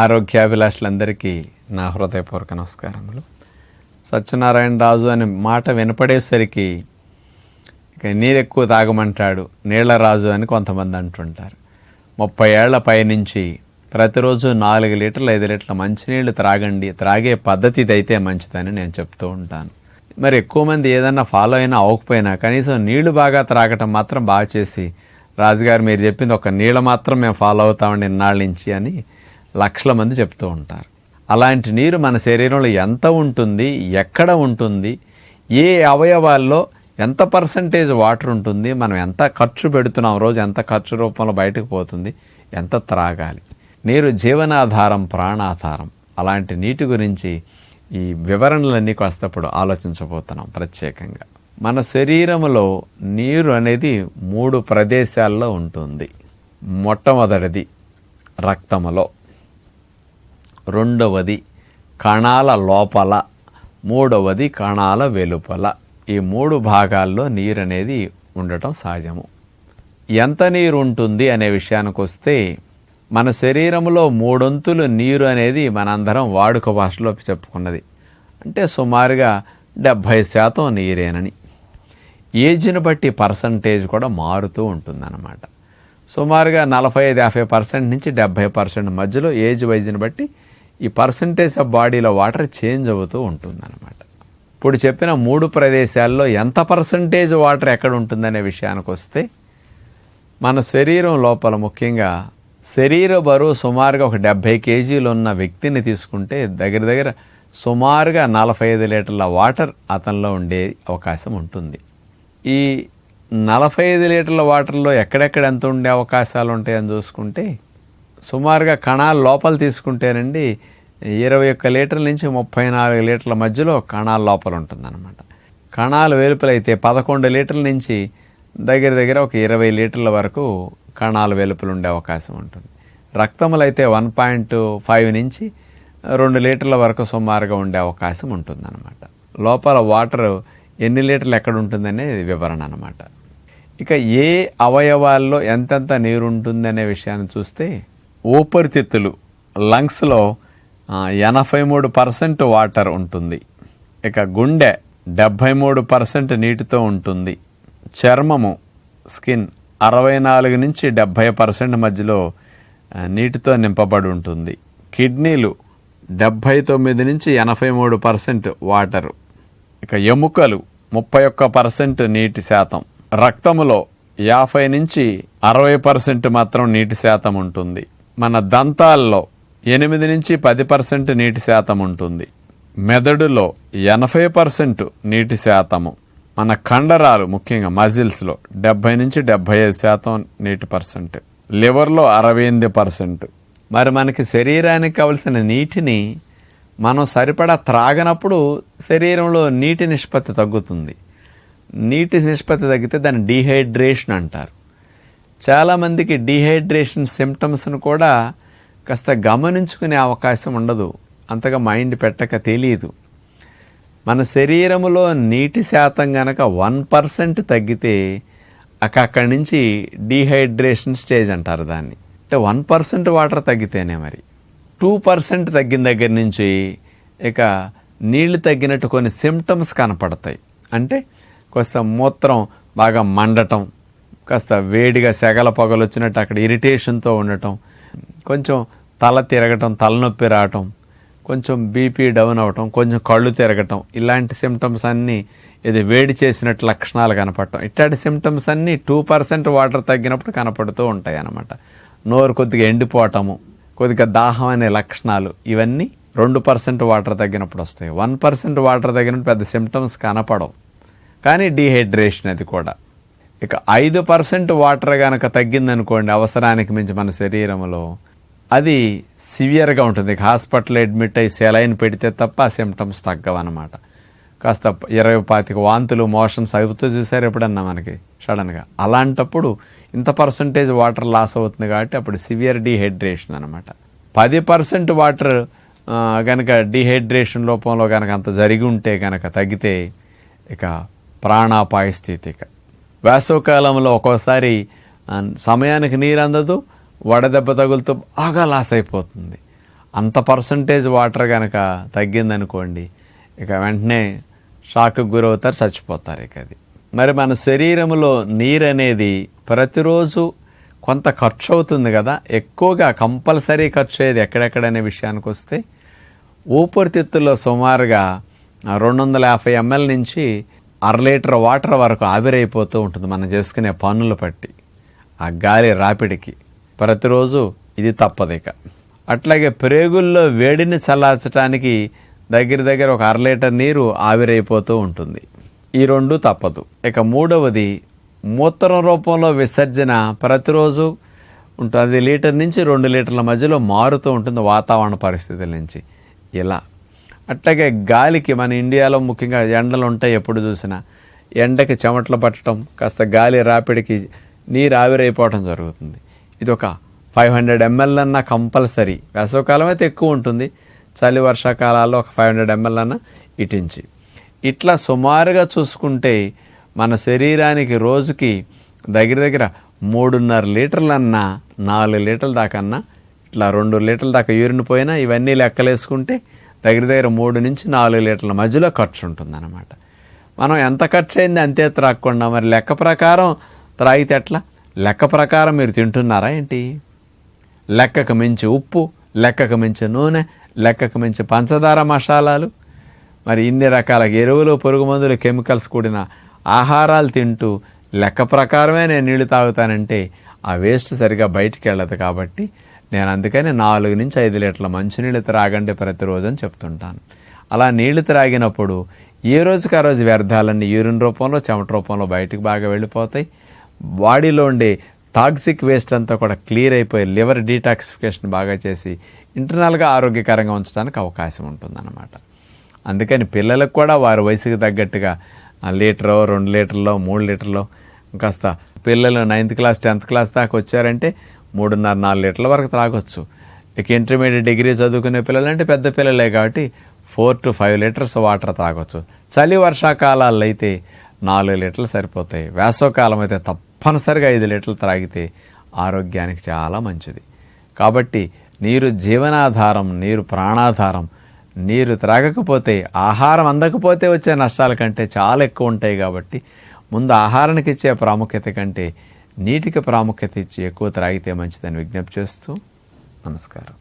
ఆరోగ్యాభిలాషులందరికీ నా హృదయపూర్వక నమస్కారములు. సత్యనారాయణ రాజు అనే మాట వినపడేసరికి ఇక నీరు ఎక్కువ తాగమంటాడు నీళ్ళ రాజు అని కొంతమంది అంటుంటారు. ముప్పై ఏళ్ళ పైనుంచి ప్రతిరోజు నాలుగు లీటర్లు ఐదు లీటర్ల మంచినీళ్ళు త్రాగండి త్రాగే పద్ధతి ఇదైతే మంచిదని నేను చెప్తూ ఉంటాను. మరి ఎక్కువ మంది ఏదన్నా ఫాలో అయినా అవ్వకపోయినా కనీసం నీళ్ళు బాగా త్రాగటం మాత్రం బాగా చేసి రాజుగారు మీరు చెప్పింది ఒక నీళ్ళ మాత్రం మేము ఫాలో అవుతామండి ఇన్నాళ్ళ నుంచి అని లక్షల మంది చెప్తూ ఉంటారు. అలాంటి నీరు మన శరీరంలో ఎంత ఉంటుంది ఎక్కడ ఉంటుంది ఏ అవయవాల్లో ఎంత పర్సంటేజ్ వాటర్ ఉంటుంది మనం ఎంత ఖర్చు పెడుతున్నాం రోజు ఎంత ఖర్చు రూపంలో బయటకు పోతుంది ఎంత త్రాగాలి. నీరు జీవనాధారం ప్రాణాధారం. అలాంటి నీటి గురించి ఈ వివరణలన్నీ కాస్తప్పుడు ఆలోచించబోతున్నాం ప్రత్యేకంగా. మన శరీరంలో నీరు అనేది మూడు ప్రదేశాల్లో ఉంటుంది. మొట్టమొదటిది రక్తములో. రెండవది కణాల లోపల మూడవది కణాల వెలుపల. ఈ మూడు భాగాల్లో నీరు అనేది ఉండటం సహజము. ఎంత నీరు ఉంటుంది అనే విషయానికి వస్తే మన శరీరంలో మూడొంతులు నీరు అనేది మనందరం వాడుక భాషలో చెప్పుకున్నది. అంటే సుమారుగా డెబ్భై శాతం నీరేనని. ఏజ్ని బట్టి పర్సంటేజ్ కూడా మారుతూ ఉంటుందన్నమాట. సుమారుగా నలభై ఐదు యాభై పర్సెంట్ నుంచి డెబ్భై పర్సెంట్ మధ్యలో ఏజ్ వైజ్ని బట్టి ఈ పర్సంటేజ్ ఆఫ్ బాడీలో వాటర్ చేంజ్ అవుతూ ఉంటుందన్నమాట. ఇప్పుడు చెప్పిన మూడు ప్రదేశాల్లో ఎంత పర్సంటేజ్ వాటర్ ఎక్కడ ఉంటుందనే విషయానికి వస్తే మన శరీరం లోపల ముఖ్యంగా శరీర బరువు సుమారుగా ఒక డెబ్భై కేజీలు ఉన్న వ్యక్తిని తీసుకుంటే దగ్గర దగ్గర సుమారుగా నలభై ఐదు లీటర్ల వాటర్ అతనిలో ఉండే అవకాశం ఉంటుంది. ఈ నలభై ఐదు లీటర్ల వాటర్లో ఎక్కడెక్కడ ఎంత ఉండే అవకాశాలు ఉంటాయని చూసుకుంటే సుమారుగా కణాలు లోపల తీసుకుంటేనండి ఇరవై ఒక్క లీటర్ల నుంచి ముప్పై నాలుగు లీటర్ల మధ్యలో కణాల లోపల ఉంటుందన్నమాట. కణాలు వెలుపలైతే పదకొండు లీటర్ల నుంచి దగ్గర దగ్గర ఒక ఇరవై లీటర్ల వరకు కణాలు వెలుపలు ఉండే అవకాశం ఉంటుంది. రక్తములు అయితే వన్ పాయింట్ ఫైవ్ నుంచి రెండు లీటర్ల వరకు సుమారుగా ఉండే అవకాశం ఉంటుందన్నమాట. లోపల వాటర్ ఎన్ని లీటర్లు ఎక్కడ ఉంటుందనేది వివరణ అనమాట ఇక ఏ అవయవాల్లో ఎంతెంత నీరు ఉంటుందనే విషయాన్ని చూస్తే ఊపిరితిత్తులు లంగ్స్లో ఎనభై మూడు పర్సెంట్ వాటర్ ఉంటుంది. ఇక గుండె డెబ్భై మూడు పర్సెంట్ నీటితో ఉంటుంది. చర్మము స్కిన్ అరవై నాలుగు నుంచి డెబ్భై పర్సెంట్ మధ్యలో నీటితో నింపబడి ఉంటుంది. కిడ్నీలు డెబ్భై తొమ్మిది నుంచి ఎనభై మూడు పర్సెంట్ వాటరు. ఇక ఎముకలు ముప్పై ఒక్క పర్సెంట్ నీటి శాతం. రక్తములో యాభై నుంచి అరవై పర్సెంట్ మాత్రం నీటి శాతం ఉంటుంది. మన దంతాల్లో ఎనిమిది నుంచి పది పర్సెంట్ నీటి శాతం ఉంటుంది. మెదడులో ఎనభై పర్సెంట్ నీటి శాతము. మన కండరాలు ముఖ్యంగా మజిల్స్లో డెబ్భై నుంచి డెబ్భై ఐదు శాతం నీటి పర్సెంట్. లివర్లో అరవై ఎనిమిది పర్సెంట్. మరి మనకి శరీరానికి కావలసిన నీటిని మనం సరిపడా త్రాగనప్పుడు శరీరంలో నీటి నిష్పత్తి తగ్గుతుంది. నీటి నిష్పత్తి తగ్గితే దాన్ని డీహైడ్రేషన్ అంటారు. చాలామందికి డీహైడ్రేషన్ సిమ్టమ్స్ను కూడా కాస్త గమనించుకునే అవకాశం ఉండదు. అంతగా మైండ్ పెట్టక తెలియదు. మన శరీరంలో నీటి శాతం గనక వన్ పర్సెంట్ తగ్గితే అక్కడి నుంచి డీహైడ్రేషన్ స్టేజ్ అంటారు దాన్ని. అంటే వన్ పర్సెంట్ వాటర్ తగ్గితేనే మరి. టూ పర్సెంట్ తగ్గిన దగ్గర నుంచి ఇక నీళ్ళు తగ్గినట్టు కొన్ని సిమ్టమ్స్ కనపడతాయి. అంటే కొంత మూత్రం బాగా మండటం కాస్త వేడిగా సెగల పొగలు వచ్చినట్టు అక్కడ ఇరిటేషన్తో ఉండటం కొంచెం తల తిరగటం తలనొప్పి రావటం కొంచెం బీపీ డౌన్ అవటం కొంచెం కళ్ళు తిరగటం ఇలాంటి సిమ్టమ్స్ అన్నీ ఇది వేడి చేసినట్టు లక్షణాలు కనపడటం. ఇట్లాంటి సిమ్టమ్స్ అన్నీ టూ పర్సెంట్ వాటర్ తగ్గినప్పుడు కనపడుతూ ఉంటాయి అన్నమాట నోరు కొద్దిగా ఎండిపోవటము కొద్దిగా దాహం అనే లక్షణాలు ఇవన్నీ రెండు పర్సెంట్ వాటర్ తగ్గినప్పుడు వస్తాయి. వన్ పర్సెంట్ వాటర్ తగ్గినప్పుడు పెద్ద సిమ్టమ్స్ కనపడవు. కానీ డీహైడ్రేషన్ అది కూడా. ఇక ఐదు పర్సెంట్ వాటర్ కనుక తగ్గిందనుకోండి అవసరానికి మించి మన శరీరంలో అది సివియర్గా ఉంటుంది. ఇక హాస్పిటల్ అడ్మిట్ అయ్యి సెలైన్ పెడితే తప్ప ఆ సిమ్టమ్స్ తగ్గవన్నమాట. కాస్త ఇరవై పాతిక వాంతులు మోషన్స్ అవుతూ చూసారు ఎప్పుడన్నా మనకి సడన్గా. అలాంటప్పుడు ఇంత పర్సంటేజ్ వాటర్ లాస్ అవుతుంది కాబట్టి అప్పుడు సివియర్ డీహైడ్రేషన్ అనమాట పది పర్సెంట్ వాటర్ కనుక డీహైడ్రేషన్ లోపంలో కనుక అంత జరిగి ఉంటే కనుక తగ్గితే ఇక ప్రాణాపాయ స్థితి ఇక. వేసవకాలంలో ఒక్కోసారి సమయానికి నీరు అందదు వడదెబ్బ తగులుతూ బాగా లాస్ అయిపోతుంది. అంత పర్సంటేజ్ వాటర్ కనుక తగ్గిందనుకోండి ఇక వెంటనే షాక్కి గురవుతారు చచ్చిపోతారు ఇక అది. మరి మన శరీరంలో నీరు అనేది ప్రతిరోజు కొంత ఖర్చు అవుతుంది కదా ఎక్కువగా కంపల్సరీ ఖర్చు అయ్యేది ఎక్కడెక్కడనే విషయానికి వస్తే ఊపిరితిత్తుల్లో సుమారుగా రెండు వందల యాభై ఎంఎల్ నుంచి అర లీటర్ వాటర్ వరకు ఆవిరైపోతూ ఉంటుంది మనం చేసుకునే పనులు పట్టి ఆ గాలి రాపిడికి ప్రతిరోజు ఇది తప్పదు ఇక. అట్లాగే ప్రేగుల్లో వేడిని చల్లార్చడానికి దగ్గర దగ్గర ఒక అర లీటర్ నీరు ఆవిరైపోతూ ఉంటుంది. ఈ రెండు తప్పదు. ఇక మూడవది మూత్రం రూపంలో విసర్జన ప్రతిరోజు ఉంటుంది లీటర్ నుంచి రెండు లీటర్ల మధ్యలో మారుతూ ఉంటుంది వాతావరణ పరిస్థితుల నుంచి. ఇలా అట్లాగే గాలికి మన ఇండియాలో ముఖ్యంగా ఎండలు ఉంటాయి ఎప్పుడు చూసినా. ఎండకి చెమటలు పట్టడం కాస్త గాలి రాపిడికి నీరు ఆవిరైపోవడం జరుగుతుంది. ఇది ఒక ఫైవ్ హండ్రెడ్ ఎంఎల్ అన్న కంపల్సరీ. వేసవకాలం అయితే ఎక్కువ ఉంటుంది. చలి వర్షాకాలాల్లో ఒక ఫైవ్ హండ్రెడ్ ఎంఎల్ అన్న ఇటించి. ఇట్లా సుమారుగా చూసుకుంటే మన శరీరానికి రోజుకి దగ్గర దగ్గర మూడున్నర లీటర్లన్నా నాలుగు లీటర్ల దాకన్నా ఇట్లా రెండు లీటర్ల దాకా యూరిన్ పోయినా ఇవన్నీ లెక్కలేసుకుంటే దగ్గర దగ్గర మూడు నుంచి నాలుగు లీటర్ల మధ్యలో ఖర్చు ఉంటుందన్నమాట. మనం ఎంత ఖర్చు అయింది అంతే త్రాగకుండా మరి లెక్క ప్రకారం త్రాగితే ఎట్లా? లెక్క ప్రకారం మీరు తింటున్నారా ఏంటి? లెక్కకు మించి ఉప్పు లెక్కకు మించి నూనె లెక్కకు మించి పంచదార మసాలాలు మరి ఇన్ని రకాల ఎరువులు పురుగు మందులు కెమికల్స్ కూడిన ఆహారాలు తింటూ లెక్క ప్రకారమే నేను నీళ్ళు తాగుతానంటే ఆ వేస్ట్ సరిగా బయటికి వెళ్ళదు కాబట్టి నేను అందుకని నాలుగు నుంచి ఐదు లీటర్ల మంచినీళ్ళు త్రాగండి ప్రతిరోజు అని చెప్తుంటాను. అలా నీళ్ళు త్రాగినప్పుడు ఏ రోజుకి ఆ రోజు వ్యర్థాలన్నీ యూరిన్ రూపంలో చెమట రూపంలో బయటకు బాగా వెళ్ళిపోతాయి. బాడీలో ఉండే టాక్సిక్ వేస్ట్ అంతా కూడా క్లియర్ అయిపోయి లివర్ డీటాక్సిఫికేషన్ బాగా చేసి ఇంటర్నల్గా ఆరోగ్యకరంగా ఉంచడానికి అవకాశం ఉంటుందన్నమాట. అందుకని పిల్లలకు కూడా వారి వయసుకు తగ్గట్టుగా లీటర్ లీటరో రెండు లీటర్లో మూడు లీటర్లో కాస్త పిల్లలు నైన్త్ క్లాస్ టెన్త్ క్లాస్ దాకా వచ్చారంటే మూడున్నర నాలుగు లీటర్ల వరకు త్రాగొచ్చు. ఇక ఇంటర్మీడియట్ డిగ్రీ చదువుకునే పిల్లలు అంటే పెద్ద పిల్లలే కాబట్టి four to five litres water తాగొచ్చు. చలి వర్షాకాలాల్లో అయితే నాలుగు లీటర్లు సరిపోతాయి. వేసవకాలం అయితే తప్పనిసరిగా ఐదు లీటర్లు త్రాగితే ఆరోగ్యానికి చాలా మంచిది. కాబట్టి నీరు జీవనాధారం నీరు ప్రాణాధారం. నీరు త్రాగకపోతే ఆహారం అందకపోతే వచ్చే నష్టాల కంటే చాలా ఎక్కువ ఉంటాయి కాబట్టి ముందు ఆహారానికి ఇచ్చే ప్రాముఖ్యత కంటే నీటికి ప్రాముఖ్యత ఇచ్చి ఎక్కువ త్రాగితే మంచిదని విజ్ఞప్తి చేస్తూ నమస్కారం.